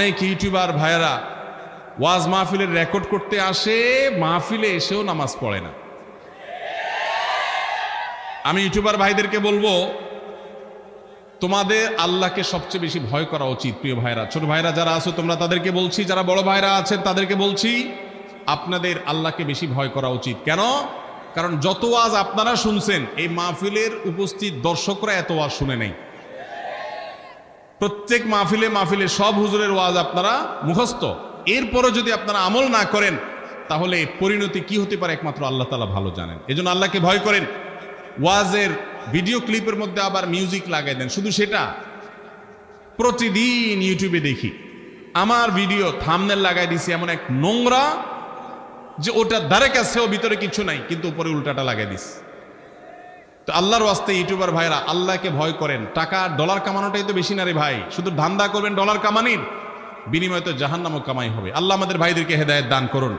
অনেক ইউটিউবার ভাইয়েরা ওয়াজ মাহফিলের রেকর্ড করতে আসে, মাহফিলে এসেও নামাজ পড়ে না। আমি ইউটিউবার ভাইদেরকে বলব, তোমাদের আল্লাহকে সবচেয়ে বেশি ভয় করা উচিত, প্রিয় ভাইরা ছোট ভাইরা যারা আছো, তোমরা তাদেরকে বলছি, যারা বড় ভাইরা আছেন, তাদেরকে বলছি, আপনাদের আল্লাহকে বেশি ভয় করা উচিত। কেন? কারণ যত ওয়াজ আপনারা শুনছেন, এই মাহফিলের উপস্থিত দর্শকরা এত ওয়াজ শুনে নেই। প্রত্যেক মাহফিলে মাহফিলে সব হুজুরের ওয়াজ আপনারা মুখস্থ। এরপরও যদি আপনারা আমল না করেন, তাহলে পরিণতি কি হতে পারে একমাত্র আল্লাহ তালা ভালো জানেন। এজন্য আল্লাহকে ভয় করেন। ওয়াজের ভিডিও ক্লিপের মধ্যে আবার মিউজিক লাগাই দেন। শুধু সেটা, প্রতিদিন ইউটিউবে দেখি। আমার ভিডিও থামনেল লাগাই দিছি এমন এক নোংরা, যে ওটা দ্বারে কাছেও ভিতরে কিছু নাই, কিন্তু উপরে উল্টাটা লাগাই দিস তো আল্লাহর ওয়াস্তে ইউটিউবার ভাইরা, আল্লাহকে ভয় করেন। টাকা, ডলার কামানোটাই তো বেশি না রে ভাই। শুধু ধান্দা করবেন ডলার কামানির, বিনিময়ে তো জাহান্নামও কামাই হবে। আল্লাহ আমাদের ভাইদেরকে হেদায়ত দান করুন।